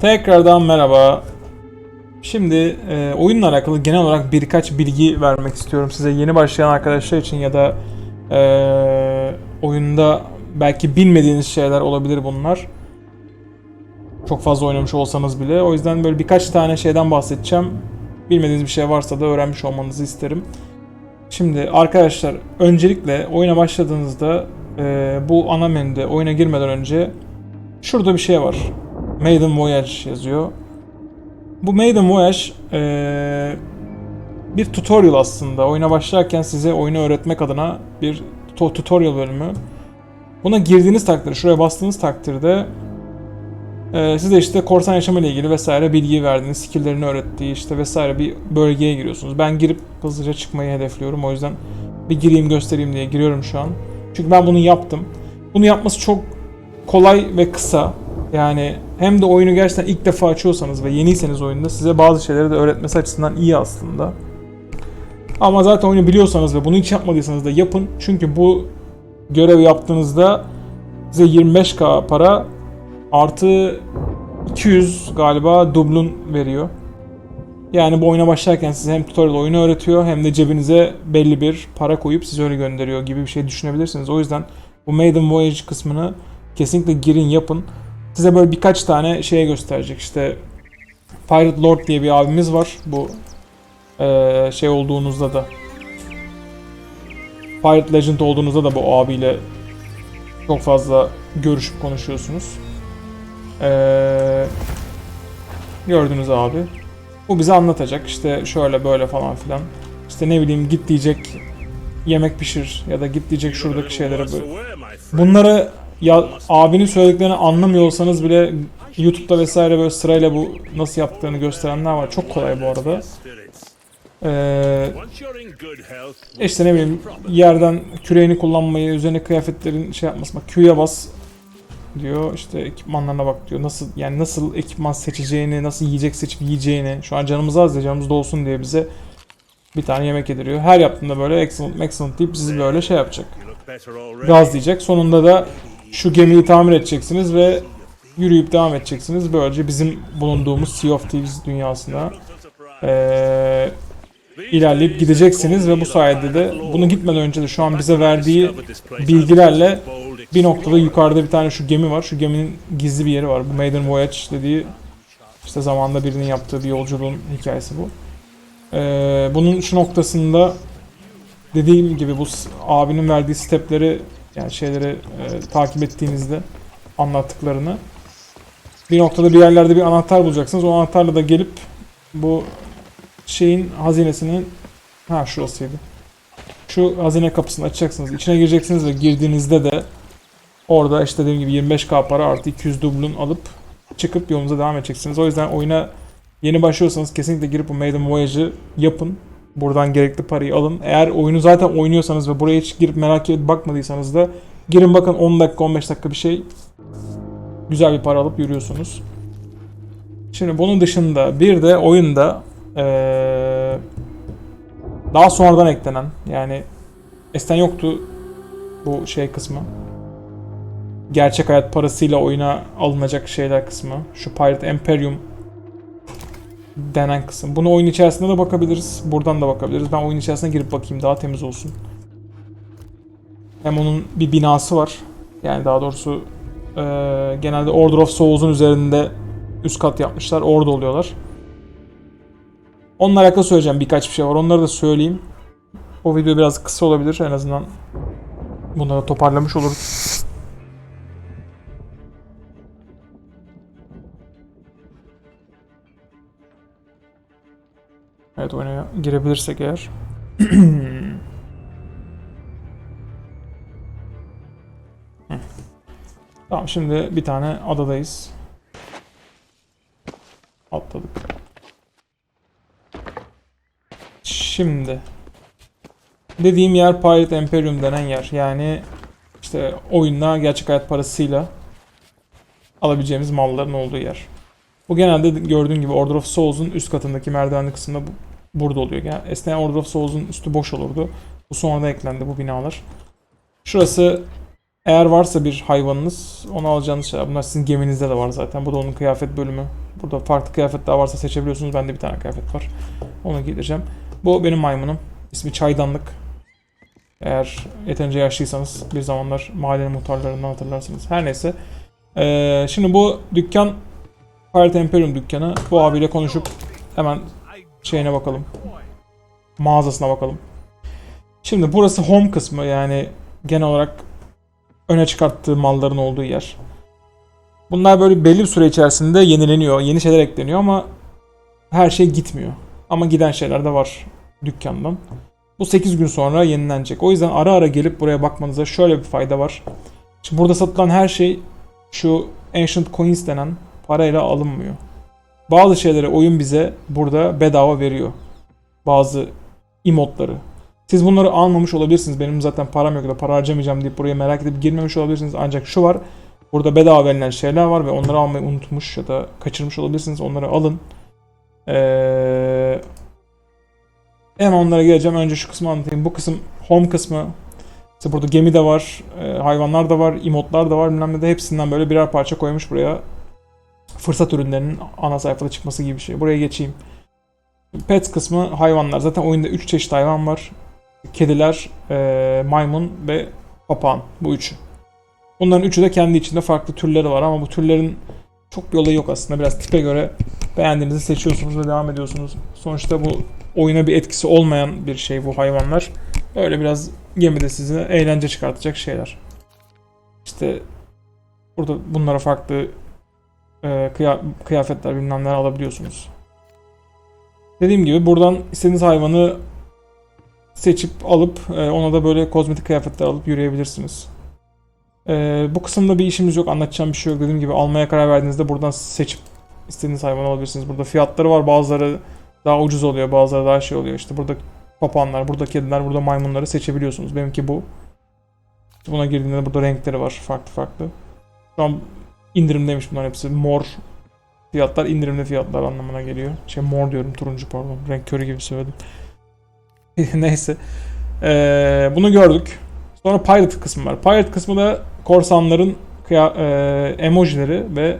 Tekrardan merhaba. Şimdi e, oyunla alakalı genel olarak birkaç bilgi vermek istiyorum size yeni başlayan arkadaşlar için ya da e, oyunda belki bilmediğiniz şeyler olabilir bunlar. Çok fazla oynamış olsanız bile. O yüzden böyle birkaç tane şeyden bahsedeceğim. Bilmediğiniz bir şey varsa da öğrenmiş olmanızı isterim. Şimdi arkadaşlar öncelikle oyuna başladığınızda e, bu ana menüde oyuna girmeden önce şurada bir şey var. Maiden Voyage yazıyor. Bu Maiden Voyage eee, bir tutorial aslında. Oyuna başlarken size oyunu öğretmek adına bir to- tutorial bölümü. Buna girdiğiniz takdirde, şuraya bastığınız takdirde eee, size işte korsan yaşamı ile ilgili vesaire bilgi verdiğiniz, skill'lerini öğrettiği işte vesaire bir bölgeye giriyorsunuz. Ben girip hızlıca çıkmayı hedefliyorum. O yüzden bir gireyim göstereyim diye giriyorum şu an. Çünkü ben bunu yaptım. Bunu yapması çok kolay ve kısa. Yani hem de oyunu gerçekten ilk defa açıyorsanız ve yeniyseniz oyunda size bazı şeyleri de öğretmesi açısından iyi aslında. Ama zaten oyunu biliyorsanız ve bunu hiç yapmadıysanız da yapın. Çünkü bu görev yaptığınızda size 25k para artı 200 galiba dublun veriyor. Yani bu oyuna başlarken size hem tutorial oyunu öğretiyor hem de cebinize belli bir para koyup size öyle gönderiyor gibi bir şey düşünebilirsiniz. O yüzden bu Maiden Voyage kısmını kesinlikle girin yapın. Size böyle birkaç tane şeye gösterecek. İşte Pirate Lord diye bir abimiz var. Bu eee, şey olduğunuzda da Pirate Legend olduğunuzda da bu abiyle çok fazla görüşüp konuşuyorsunuz. Eee gördünüz abi. Bu bize anlatacak işte şöyle böyle falan filan. İşte ne bileyim git diyecek yemek pişir ya da git diyecek şuradaki şeylere böyle. Bunları ya abinin söylediklerini anlamıyor olsanız bile YouTube'da vesaire böyle sırayla bu nasıl yaptığını gösterenler var. Çok kolay bu arada. Ee, işte ne bileyim yerden küreğini kullanmayı, üzerine kıyafetlerin şey yapması. Bak Q'ya bas diyor. İşte ekipmanlarına bak diyor. Nasıl yani nasıl ekipman seçeceğini, nasıl yiyecek seçip yiyeceğini. Şu an canımız az ya canımız dolsun diye bize bir tane yemek yediriyor. Her yaptığında böyle excellent excellent deyip sizi böyle şey yapacak. Gaz diyecek. Sonunda da şu gemiyi tamir edeceksiniz ve yürüyüp devam edeceksiniz. Böylece bizim bulunduğumuz Sea of Thieves dünyasına eee, ilerleyip gideceksiniz ve bu sayede de bunu gitmeden önce de şu an bize verdiği bilgilerle bir noktada yukarıda bir tane şu gemi var. Şu geminin gizli bir yeri var. Bu Maiden Voyage dediği işte zamanında birinin yaptığı bir yolculuğun hikayesi bu. Eee, bunun şu noktasında dediğim gibi bu abinin verdiği stepleri yani şeyleri e, takip ettiğinizde anlattıklarını bir noktada bir yerlerde bir anahtar bulacaksınız. O anahtarla da gelip bu şeyin hazinesinin ha şurasıydı. Şu hazine kapısını açacaksınız. İçine gireceksiniz ve girdiğinizde de orada işte dediğim gibi 25k para artı 200 dublun alıp çıkıp yolunuza devam edeceksiniz. O yüzden oyuna yeni başlıyorsanız kesinlikle girip bu Maiden Voyage'ı yapın. Buradan gerekli parayı alın. Eğer oyunu zaten oynuyorsanız ve buraya hiç girip merak edip bakmadıysanız da girin bakın 10 dakika 15 dakika bir şey güzel bir para alıp yürüyorsunuz. Şimdi bunun dışında bir de oyunda eee, daha sonradan eklenen yani eskiden yoktu bu şey kısmı. Gerçek hayat parasıyla oyuna alınacak şeyler kısmı. Şu Pirate Imperium denen kısım. Bunu oyun içerisinde de bakabiliriz. Buradan da bakabiliriz. Ben oyun içerisine girip bakayım daha temiz olsun. Hem onun bir binası var. Yani daha doğrusu eee, genelde Order of Souls'un üzerinde üst kat yapmışlar. Orada oluyorlar. Onunla alakalı söyleyeceğim birkaç bir şey var. Onları da söyleyeyim. O video biraz kısa olabilir. En azından bunları toparlamış oluruz. Evet oyuna girebilirsek eğer. Tamam şimdi bir tane adadayız. Atladık. Şimdi dediğim yer Pirate Imperium denen yer. Yani işte oyunda gerçek hayat parasıyla alabileceğimiz malların olduğu yer. Bu genelde gördüğün gibi Order of Souls'un üst katındaki merdivenli kısımda bu, burada oluyor. Yani eskiden Order of Souls'un üstü boş olurdu. Bu sonradan eklendi bu binalar. Şurası eğer varsa bir hayvanınız onu alacağınız şeyler. Bunlar sizin geminizde de var zaten. Bu da onun kıyafet bölümü. Burada farklı kıyafetler varsa seçebiliyorsunuz. Bende bir tane kıyafet var. Onu giydireceğim. Bu benim maymunum. İsmi Çaydanlık. Eğer yeterince yaşlıysanız bir zamanlar mahallenin muhtarlarından hatırlarsınız. Her neyse. Ee, şimdi bu dükkan Pirate Imperium dükkanı. Bu abiyle konuşup hemen şeyine bakalım. Mağazasına bakalım. Şimdi burası home kısmı yani genel olarak öne çıkarttığı malların olduğu yer. Bunlar böyle belli bir süre içerisinde yenileniyor, yeni şeyler ekleniyor ama her şey gitmiyor. Ama giden şeyler de var dükkandan. Bu 8 gün sonra yenilenecek. O yüzden ara ara gelip buraya bakmanıza şöyle bir fayda var. Şimdi burada satılan her şey şu Ancient Coins denen parayla alınmıyor. Bazı şeyleri oyun bize burada bedava veriyor. Bazı emotları. Siz bunları almamış olabilirsiniz. Benim zaten param yok da para harcamayacağım deyip buraya merak edip girmemiş olabilirsiniz. Ancak şu var. Burada bedava verilen şeyler var ve onları almayı unutmuş ya da kaçırmış olabilirsiniz. Onları alın. Ee, hemen onlara geleceğim. Önce şu kısmı anlatayım. Bu kısım home kısmı. İşte burada gemi de var, e, hayvanlar da var, emotlar da var. Bilmem ne de hepsinden böyle birer parça koymuş buraya. Fırsat ürünlerinin ana sayfada çıkması gibi bir şey. Buraya geçeyim. Pets kısmı hayvanlar. Zaten oyunda 3 çeşit hayvan var. Kediler, e, maymun ve papağan. Bu üçü. Bunların üçü de kendi içinde farklı türleri var ama bu türlerin çok bir olayı yok aslında. Biraz tipe göre beğendiğinizi seçiyorsunuz ve devam ediyorsunuz. Sonuçta bu oyuna bir etkisi olmayan bir şey bu hayvanlar. Öyle biraz gemide size eğlence çıkartacak şeyler. İşte burada bunlara farklı e, kıya- kıyafetler bilmem neler alabiliyorsunuz. Dediğim gibi buradan istediğiniz hayvanı seçip alıp e, ona da böyle kozmetik kıyafetler alıp yürüyebilirsiniz. E, bu kısımda bir işimiz yok. Anlatacağım bir şey yok. Dediğim gibi almaya karar verdiğinizde buradan seçip istediğiniz hayvanı alabilirsiniz. Burada fiyatları var. Bazıları daha ucuz oluyor. Bazıları daha şey oluyor. İşte burada papağanlar, burada kediler, burada maymunları seçebiliyorsunuz. Benimki bu. Buna girdiğinde burada renkleri var. Farklı farklı. Şu an indirimdeymiş bunların hepsi. Mor fiyatlar indirimli fiyatlar anlamına geliyor. Şey mor diyorum turuncu pardon. Renk körü gibi söyledim. Neyse. Ee, bunu gördük. Sonra Pirate kısmı var. Pirate kısmı da korsanların kıya, e, emojileri ve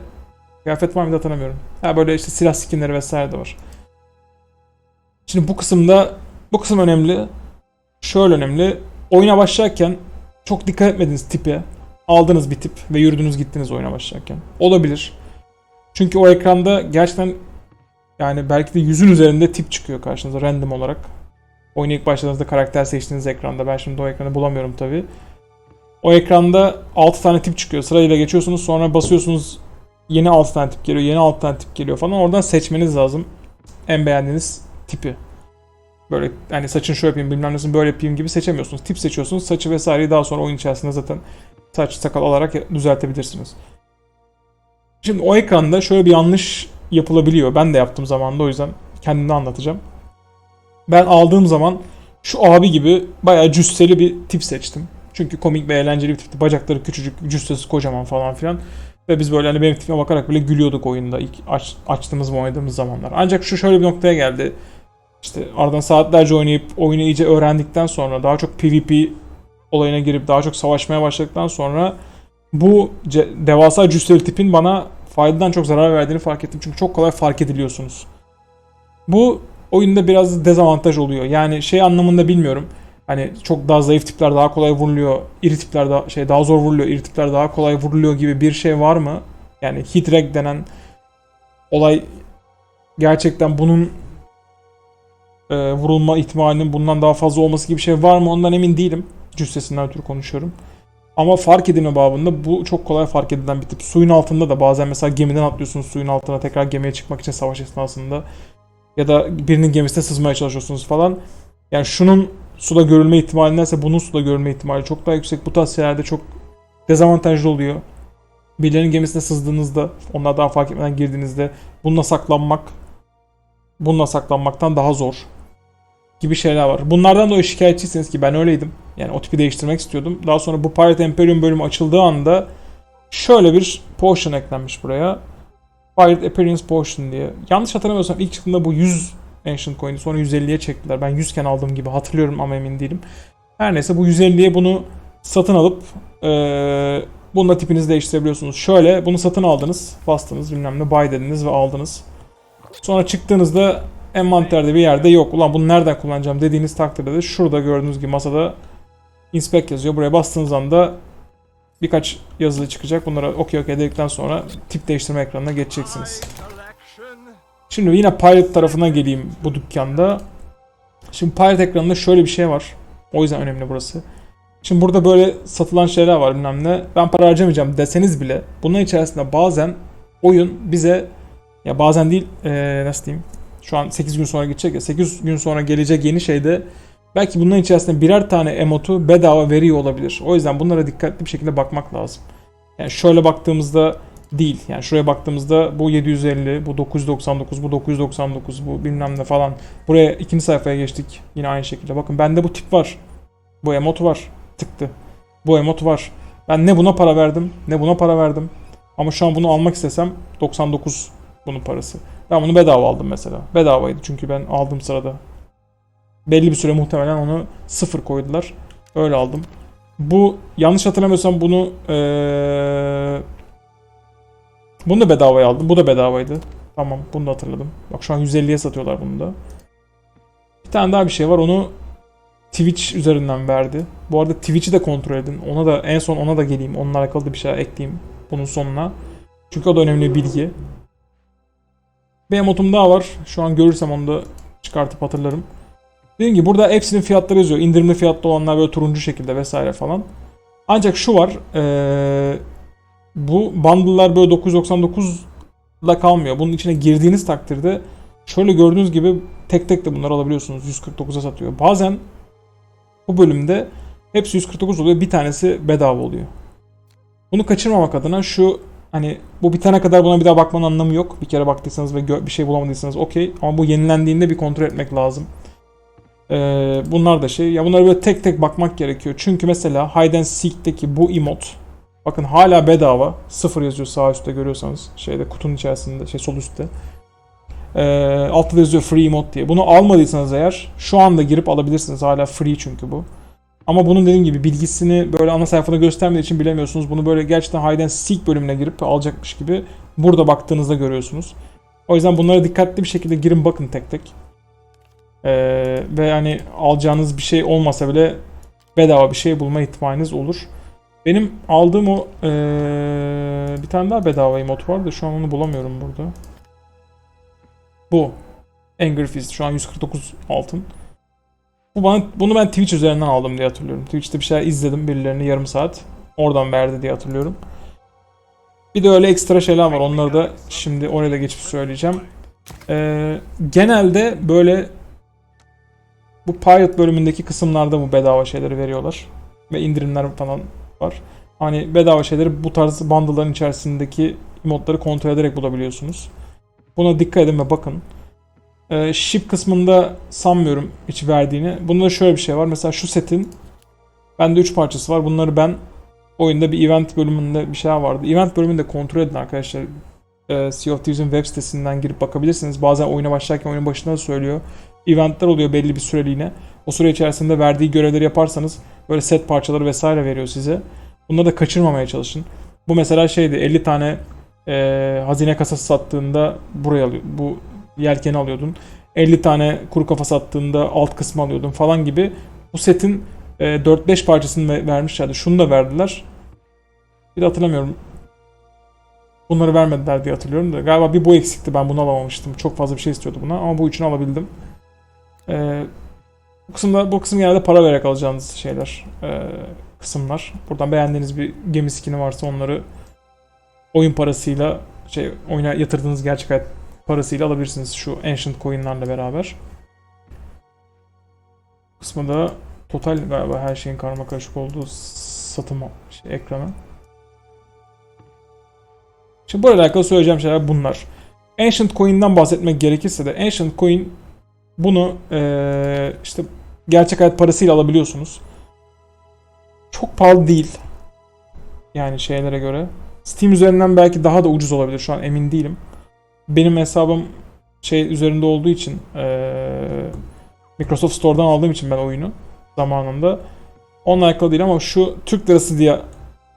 kıyafet var mıydı hatırlamıyorum. Ha böyle işte silah skinleri vesaire de var. Şimdi bu kısımda bu kısım önemli. Şöyle önemli. Oyuna başlarken çok dikkat etmediğiniz tipe aldığınız bir tip ve yürüdünüz gittiniz oyuna başlarken. Olabilir. Çünkü o ekranda gerçekten yani belki de yüzün üzerinde tip çıkıyor karşınıza random olarak. Oyuna ilk başladığınızda karakter seçtiğiniz ekranda. Ben şimdi o ekranı bulamıyorum tabi. O ekranda 6 tane tip çıkıyor. Sırayla geçiyorsunuz sonra basıyorsunuz yeni 6 tane tip geliyor, yeni 6 tane tip geliyor falan. Oradan seçmeniz lazım en beğendiğiniz tipi. Böyle hani saçını şöyle yapayım bilmem nesini böyle yapayım gibi seçemiyorsunuz. Tip seçiyorsunuz. Saçı vesaireyi daha sonra oyun içerisinde zaten saç sakal alarak düzeltebilirsiniz. Şimdi o ekranda şöyle bir yanlış yapılabiliyor. Ben de yaptım zamanında o yüzden kendimde anlatacağım. Ben aldığım zaman şu abi gibi bayağı cüsseli bir tip seçtim. Çünkü komik ve eğlenceli bir tipti. Bacakları küçücük, cüssesi kocaman falan filan. Ve biz böyle hani benim tipime bakarak bile gülüyorduk oyunda ilk aç, açtığımız ve oynadığımız zamanlar. Ancak şu şöyle bir noktaya geldi. İşte aradan saatlerce oynayıp oyunu iyice öğrendikten sonra daha çok PvP olayına girip daha çok savaşmaya başladıktan sonra bu devasa cüsseli tipin bana faydadan çok zarar verdiğini fark ettim. Çünkü çok kolay fark ediliyorsunuz. Bu oyunda biraz dezavantaj oluyor. Yani şey anlamında bilmiyorum. Hani çok daha zayıf tipler daha kolay vuruluyor. iri tipler daha şey daha zor vuruluyor. iri tipler daha kolay vuruluyor gibi bir şey var mı? Yani hit reg denen olay gerçekten bunun e, vurulma ihtimalinin bundan daha fazla olması gibi bir şey var mı? Ondan emin değilim. Cüssesinden ötürü konuşuyorum. Ama fark edilme babında bu çok kolay fark edilen bir tip. Suyun altında da bazen mesela gemiden atlıyorsunuz suyun altına tekrar gemiye çıkmak için savaş esnasında. Ya da birinin gemisine sızmaya çalışıyorsunuz falan. Yani şunun suda görülme ihtimalindense bunun suda görülme ihtimali çok daha yüksek. Bu tarz şeylerde çok dezavantajlı oluyor. Birilerinin gemisine sızdığınızda, onlar daha fark etmeden girdiğinizde bununla saklanmak bununla saklanmaktan daha zor gibi şeyler var. Bunlardan da şikayetçiyseniz ki ben öyleydim. Yani o tipi değiştirmek istiyordum. Daha sonra bu Pirate Imperium bölümü açıldığı anda şöyle bir potion eklenmiş buraya. Pirate Appearance Potion diye. Yanlış hatırlamıyorsam ilk çıktığında bu 100 Ancient Coin'i sonra 150'ye çektiler. Ben 100 iken aldığım gibi hatırlıyorum ama emin değilim. Her neyse bu 150'ye bunu satın alıp eee, Bununla tipinizi değiştirebiliyorsunuz. Şöyle bunu satın aldınız. Bastınız bilmem ne buy dediniz ve aldınız. Sonra çıktığınızda envanterde bir yerde yok. Ulan bunu nereden kullanacağım dediğiniz takdirde de şurada gördüğünüz gibi masada inspect yazıyor. Buraya bastığınız anda birkaç yazılı çıkacak. Bunlara okey okey dedikten sonra tip değiştirme ekranına geçeceksiniz. Şimdi yine Pilot tarafına geleyim bu dükkanda. Şimdi Pilot ekranında şöyle bir şey var. O yüzden önemli burası. Şimdi burada böyle satılan şeyler var bilmem ne. Ben para harcamayacağım deseniz bile bunun içerisinde bazen oyun bize ya bazen değil eee, nasıl diyeyim şu an 8 gün sonra gidecek ya 8 gün sonra gelecek yeni şeyde belki bunların içerisinde birer tane emotu bedava veriyor olabilir. O yüzden bunlara dikkatli bir şekilde bakmak lazım. Yani şöyle baktığımızda değil. Yani şuraya baktığımızda bu 750, bu 999, bu 999, bu bilmem ne falan. Buraya ikinci sayfaya geçtik. Yine aynı şekilde. Bakın bende bu tip var. Bu emot var. Tıktı. Bu emot var. Ben ne buna para verdim, ne buna para verdim. Ama şu an bunu almak istesem 99 bunun parası. Ben bunu bedava aldım mesela. Bedavaydı çünkü ben aldığım sırada. Belli bir süre muhtemelen onu sıfır koydular. Öyle aldım. Bu yanlış hatırlamıyorsam bunu eee bunu da bedavaya aldım. Bu da bedavaydı. Tamam bunu da hatırladım. Bak şu an 150'ye satıyorlar bunu da. Bir tane daha bir şey var onu Twitch üzerinden verdi. Bu arada Twitch'i de kontrol edin. Ona da en son ona da geleyim. Onunla alakalı da bir şey ekleyeyim bunun sonuna. Çünkü o da önemli bir bilgi. Bir emotum daha var. Şu an görürsem onu da çıkartıp hatırlarım. Dediğim gibi burada hepsinin fiyatları yazıyor. İndirimli fiyatlı olanlar böyle turuncu şekilde vesaire falan. Ancak şu var. Eee bu bundle'lar böyle 999 la kalmıyor. Bunun içine girdiğiniz takdirde şöyle gördüğünüz gibi tek tek de bunları alabiliyorsunuz. 149'a satıyor. Bazen bu bölümde hepsi 149 oluyor. Bir tanesi bedava oluyor. Bunu kaçırmamak adına şu hani bu bitene kadar buna bir daha bakmanın anlamı yok. Bir kere baktıysanız ve bir şey bulamadıysanız okey. Ama bu yenilendiğinde bir kontrol etmek lazım. Ee, bunlar da şey. Ya bunlara böyle tek tek bakmak gerekiyor. Çünkü mesela Hide and Seek'teki bu emot Bakın hala bedava. Sıfır yazıyor sağ üstte görüyorsanız. Şeyde kutunun içerisinde, şey sol üstte. Ee, altta da yazıyor free emote diye. Bunu almadıysanız eğer şu anda girip alabilirsiniz. Hala free çünkü bu. Ama bunun dediğim gibi bilgisini böyle ana sayfada göstermediği için bilemiyorsunuz. Bunu böyle gerçekten Hide and Seek bölümüne girip alacakmış gibi burada baktığınızda görüyorsunuz. O yüzden bunlara dikkatli bir şekilde girin bakın tek tek. Ee, ve hani alacağınız bir şey olmasa bile bedava bir şey bulma ihtimaliniz olur. Benim aldığım o eee, bir tane daha bedava emot var da şu an onu bulamıyorum burada. Bu. Anger Fist. Şu an 149 altın. Bu bana, bunu ben Twitch üzerinden aldım diye hatırlıyorum. Twitch'te bir şeyler izledim birilerini yarım saat. Oradan verdi diye hatırlıyorum. Bir de öyle ekstra şeyler var. Onları da şimdi oraya geçip söyleyeceğim. Eee, genelde böyle bu Pilot bölümündeki kısımlarda bu bedava şeyleri veriyorlar. Ve indirimler falan var. Hani bedava şeyleri bu tarz bundle'ların içerisindeki modları kontrol ederek bulabiliyorsunuz. Buna dikkat edin ve bakın. Ee, ship kısmında sanmıyorum hiç verdiğini. Bunda da şöyle bir şey var. Mesela şu setin bende 3 parçası var. Bunları ben oyunda bir event bölümünde bir şey vardı. Event bölümünde kontrol edin arkadaşlar. Ee, Sea of Thieves'in web sitesinden girip bakabilirsiniz. Bazen oyuna başlarken oyunun başında da söylüyor. Eventler oluyor belli bir süreliğine. O süre içerisinde verdiği görevleri yaparsanız böyle set parçaları vesaire veriyor size. Bunları da kaçırmamaya çalışın. Bu mesela şeydi 50 tane e, hazine kasası sattığında buraya alıyor. Bu yelkeni alıyordun. 50 tane kuru kafa sattığında alt kısmı alıyordun falan gibi. Bu setin e, 4-5 parçasını ve- vermişlerdi. Şunu da verdiler. Bir hatırlamıyorum. Bunları vermediler diye hatırlıyorum da. Galiba bir bu eksikti. Ben bunu alamamıştım. Çok fazla bir şey istiyordu buna ama bu üçünü alabildim. Ee, bu kısımda bu kısım genelde para vererek alacağınız şeyler. ee, kısımlar. Buradan beğendiğiniz bir gemi skini varsa onları oyun parasıyla şey oyuna yatırdığınız gerçek hayat parasıyla alabilirsiniz şu ancient coin'lerle beraber. Kısmı da total galiba her şeyin karma karışık olduğu satım şey, ekranı. Şimdi burayla alakalı söyleyeceğim şeyler bunlar. Ancient Coin'den bahsetmek gerekirse de Ancient Coin bunu eee, işte gerçek hayat parasıyla alabiliyorsunuz. Çok pahalı değil. Yani şeylere göre. Steam üzerinden belki daha da ucuz olabilir. Şu an emin değilim. Benim hesabım şey üzerinde olduğu için eee, Microsoft Store'dan aldığım için ben oyunu zamanında. Onunla alakalı değil ama şu Türk lirası diye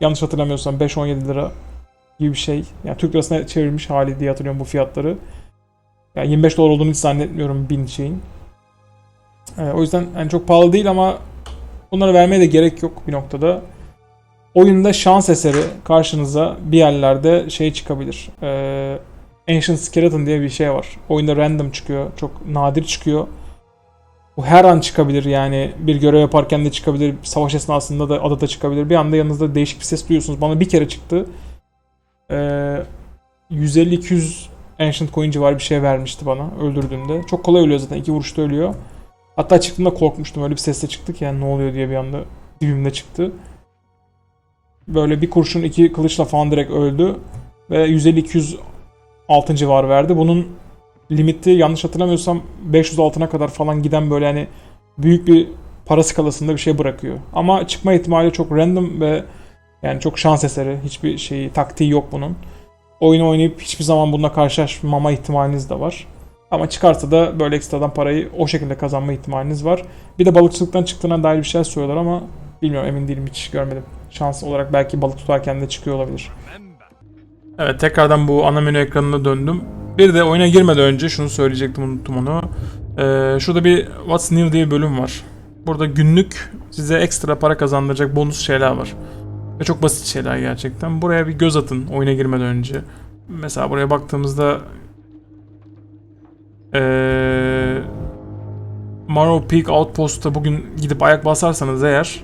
Yanlış hatırlamıyorsam 5-17 lira gibi bir şey. Yani Türk lirasına çevrilmiş hali diye hatırlıyorum bu fiyatları. Yani 25 dolar olduğunu hiç zannetmiyorum bin şeyin. Ee, o yüzden yani çok pahalı değil ama bunları vermeye de gerek yok bir noktada. Oyunda şans eseri karşınıza bir yerlerde şey çıkabilir. Ee, Ancient Skeleton diye bir şey var. Oyunda random çıkıyor. Çok nadir çıkıyor. Bu her an çıkabilir yani. Bir görev yaparken de çıkabilir. Savaş esnasında da adada çıkabilir. Bir anda yanınızda değişik bir ses duyuyorsunuz. Bana bir kere çıktı. Ee, 150-200 Ancient Coin civarı bir şey vermişti bana öldürdüğümde. Çok kolay ölüyor zaten. iki vuruşta ölüyor. Hatta çıktığımda korkmuştum. Öyle bir sesle çıktık yani ne oluyor diye bir anda dibimde çıktı. Böyle bir kurşun iki kılıçla falan direkt öldü. Ve 150-200 altın civarı verdi. Bunun limiti yanlış hatırlamıyorsam 500 altına kadar falan giden böyle yani büyük bir para skalasında bir şey bırakıyor. Ama çıkma ihtimali çok random ve yani çok şans eseri. Hiçbir şeyi taktiği yok bunun. Oyunu oynayıp hiçbir zaman bununla karşılaşmama ihtimaliniz de var. Ama çıkarsa da böyle ekstradan parayı o şekilde kazanma ihtimaliniz var. Bir de balıkçılıktan çıktığına dair bir şeyler söylüyorlar ama bilmiyorum emin değilim hiç görmedim. Şans olarak belki balık tutarken de çıkıyor olabilir. Evet tekrardan bu ana menü ekranına döndüm. Bir de oyuna girmeden önce şunu söyleyecektim unuttum onu. Ee, şurada bir What's New diye bir bölüm var. Burada günlük size ekstra para kazandıracak bonus şeyler var. Ve çok basit şeyler gerçekten. Buraya bir göz atın oyuna girmeden önce. Mesela buraya baktığımızda ee, Morrow Peak Outpost'ta bugün gidip ayak basarsanız eğer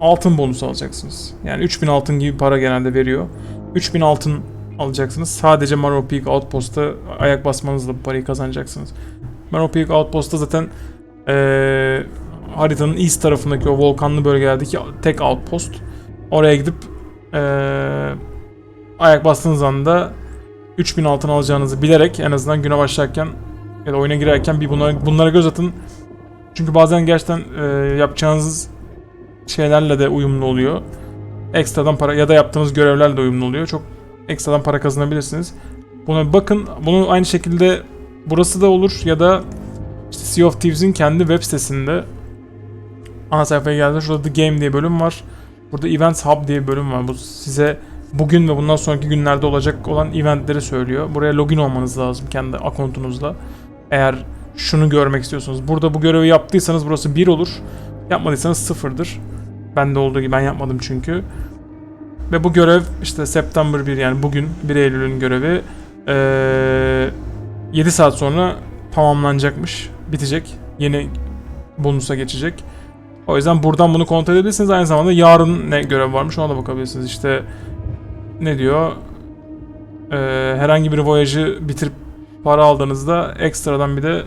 altın bonusu alacaksınız. Yani 3000 altın gibi para genelde veriyor. 3000 altın alacaksınız. Sadece Morrow Peak Outpost'ta ayak basmanızla bu parayı kazanacaksınız. Morrow Peak Outpost'ta zaten ee, haritanın east tarafındaki o volkanlı bölgelerdeki tek outpost. Oraya gidip ee, ayak bastığınız anda 3000 altın alacağınızı bilerek en azından güne başlarken ya da oyuna girerken bir bunlara, bunlara göz atın. Çünkü bazen gerçekten e, yapacağınız şeylerle de uyumlu oluyor. Ekstradan para ya da yaptığınız görevlerle de uyumlu oluyor. Çok ekstradan para kazanabilirsiniz. Buna bakın. Bunu aynı şekilde burası da olur ya da işte Sea of Thieves'in kendi web sitesinde ana sayfaya geldi. Şurada The Game diye bölüm var. Burada Events Hub diye bölüm var. Bu size bugün ve bundan sonraki günlerde olacak olan eventleri söylüyor. Buraya login olmanız lazım kendi akontunuzla. Eğer şunu görmek istiyorsanız. Burada bu görevi yaptıysanız burası 1 olur. Yapmadıysanız 0'dır. Bende olduğu gibi ben yapmadım çünkü. Ve bu görev işte September 1 yani bugün 1 Eylül'ün görevi ee, 7 saat sonra tamamlanacakmış. Bitecek. Yeni bonusa geçecek. O yüzden buradan bunu kontrol edebilirsiniz. Aynı zamanda yarın ne görev varmış ona da bakabilirsiniz. İşte ne diyor? Ee, herhangi bir voyage'ı bitirip para aldığınızda ekstradan bir de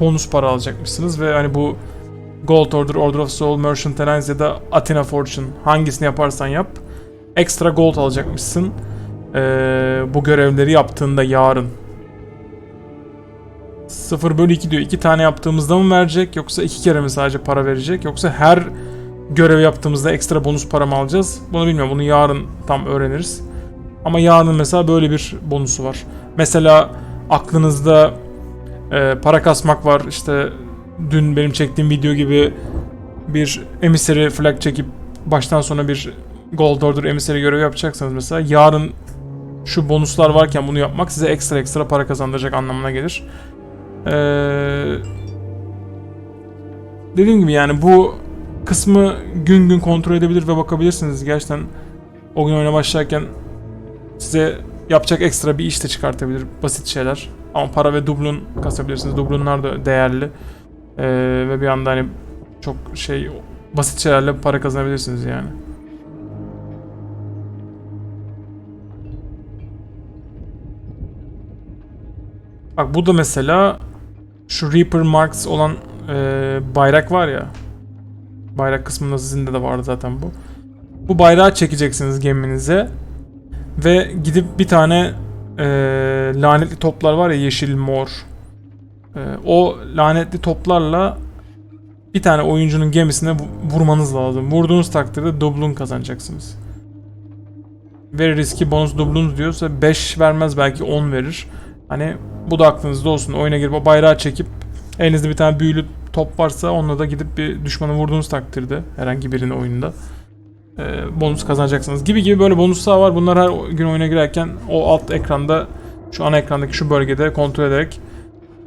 bonus para alacakmışsınız ve hani bu Gold Order, Order of Soul, Merchant Alliance ya da Athena Fortune hangisini yaparsan yap ekstra gold alacakmışsın ee, bu görevleri yaptığında yarın 0 bölü 2 diyor. 2 tane yaptığımızda mı verecek yoksa 2 kere mi sadece para verecek yoksa her görev yaptığımızda ekstra bonus para mı alacağız? Bunu bilmiyorum. Bunu yarın tam öğreniriz. Ama yarın mesela böyle bir bonusu var. Mesela aklınızda e, para kasmak var. İşte dün benim çektiğim video gibi bir emissary flag çekip baştan sona bir Gold Order emissary görevi yapacaksanız mesela yarın şu bonuslar varken bunu yapmak size ekstra ekstra para kazandıracak anlamına gelir. Ee, dediğim gibi yani bu kısmı gün gün kontrol edebilir ve bakabilirsiniz. Gerçekten o gün oyuna başlarken size yapacak ekstra bir iş de çıkartabilir. Basit şeyler. Ama para ve dublun kasabilirsiniz. Dublunlar da değerli. Ee, ve bir anda hani çok şey basit şeylerle para kazanabilirsiniz yani. Bak bu da mesela şu Reaper Marks olan e, bayrak var ya. Bayrak kısmında sizin de vardı zaten bu. Bu bayrağı çekeceksiniz geminize. Ve gidip bir tane e, lanetli toplar var ya yeşil mor. E, o lanetli toplarla bir tane oyuncunun gemisine vu- vurmanız lazım. Vurduğunuz takdirde dublun kazanacaksınız. Very riski bonus dublunuz diyorsa 5 vermez belki 10 verir. Hani bu da aklınızda olsun. Oyuna girip o bayrağı çekip elinizde bir tane büyülü top varsa onunla da gidip bir düşmanı vurduğunuz takdirde herhangi birinin oyunda e, bonus kazanacaksınız gibi gibi böyle bonuslar var. Bunlar her gün oyuna girerken o alt ekranda şu ana ekrandaki şu bölgede kontrol ederek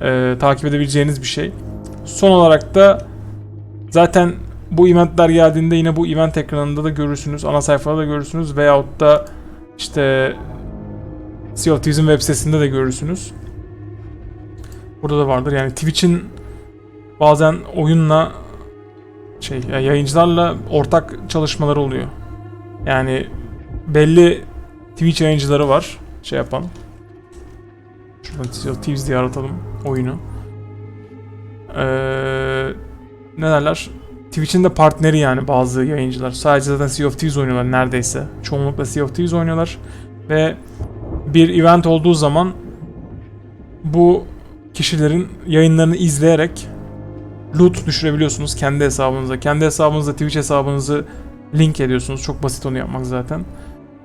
e, takip edebileceğiniz bir şey. Son olarak da zaten bu eventler geldiğinde yine bu event ekranında da görürsünüz. Ana sayfada da görürsünüz veyahut da işte Sea of web sitesinde de görürsünüz. Burada da vardır. Yani Twitch'in bazen oyunla şey ya yayıncılarla ortak çalışmaları oluyor. Yani belli Twitch yayıncıları var şey yapan. Şuradan Sea of diye aratalım oyunu. Ee, ne derler? Twitch'in de partneri yani bazı yayıncılar. Sadece zaten Sea of Thieves oynuyorlar neredeyse. Çoğunlukla Sea of Thieves oynuyorlar. Ve bir event olduğu zaman bu kişilerin yayınlarını izleyerek loot düşürebiliyorsunuz kendi hesabınıza. Kendi hesabınıza Twitch hesabınızı link ediyorsunuz. Çok basit onu yapmak zaten.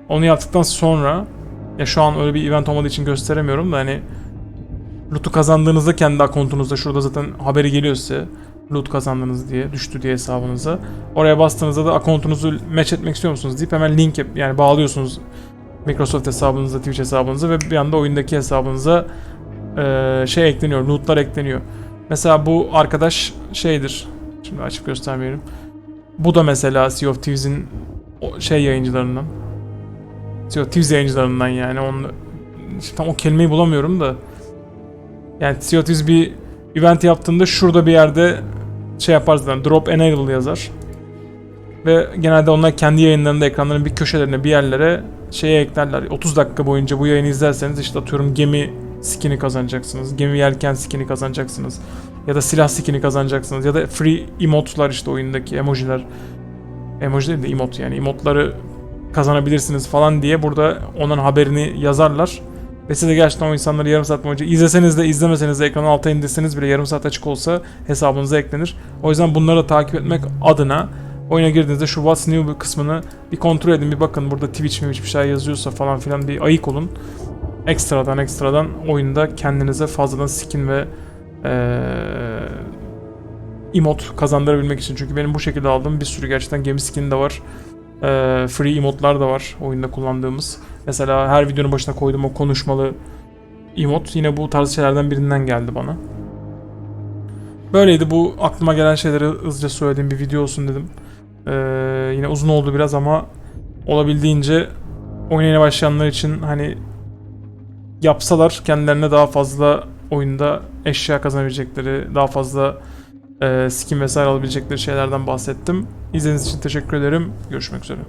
Onu yaptıktan sonra ya şu an öyle bir event olmadığı için gösteremiyorum da hani loot'u kazandığınızda kendi akontunuzda şurada zaten haberi geliyor size. Loot kazandınız diye, düştü diye hesabınıza. Oraya bastığınızda da akontunuzu match etmek istiyor musunuz deyip hemen link yani bağlıyorsunuz Microsoft hesabınıza, Twitch hesabınıza ve bir anda oyundaki hesabınıza eee, şey ekleniyor, lootlar ekleniyor. Mesela bu arkadaş şeydir. Şimdi açıp göstermeyelim. Bu da mesela Sea of Thieves'in şey yayıncılarından. Sea of Thieves yayıncılarından yani. Onu, işte tam o kelimeyi bulamıyorum da. Yani Sea of Thieves bir event yaptığında şurada bir yerde şey yapar zaten. Drop Enable yazar. Ve genelde onlar kendi yayınlarında ekranların bir köşelerine bir yerlere şeye eklerler. 30 dakika boyunca bu yayını izlerseniz işte atıyorum gemi skin'i kazanacaksınız. Gemi yelken skin'i kazanacaksınız. Ya da silah skin'i kazanacaksınız. Ya da free emotlar işte oyundaki emojiler. Emoji değil de emot yani emotları kazanabilirsiniz falan diye burada onun haberini yazarlar. Ve siz de gerçekten o insanları yarım saat boyunca izleseniz de izlemeseniz de ekranın altına indirseniz bile yarım saat açık olsa hesabınıza eklenir. O yüzden bunları da takip etmek adına oyuna girdiğinizde şu What's New kısmını bir kontrol edin bir bakın burada Twitch mi bir şey yazıyorsa falan filan bir ayık olun. Ekstradan ekstradan oyunda kendinize fazladan skin ve eee emot kazandırabilmek için. Çünkü benim bu şekilde aldığım bir sürü gerçekten gemi skin de var. Eee, free emotlar da var oyunda kullandığımız. Mesela her videonun başına koyduğum o konuşmalı emot yine bu tarz şeylerden birinden geldi bana. Böyleydi bu aklıma gelen şeyleri hızlıca söylediğim bir video olsun dedim. Eee, yine uzun oldu biraz ama olabildiğince oyuna yeni başlayanlar için hani yapsalar kendilerine daha fazla oyunda eşya kazanabilecekleri, daha fazla e, skin vesaire alabilecekleri şeylerden bahsettim. İzlediğiniz için teşekkür ederim. Görüşmek üzere.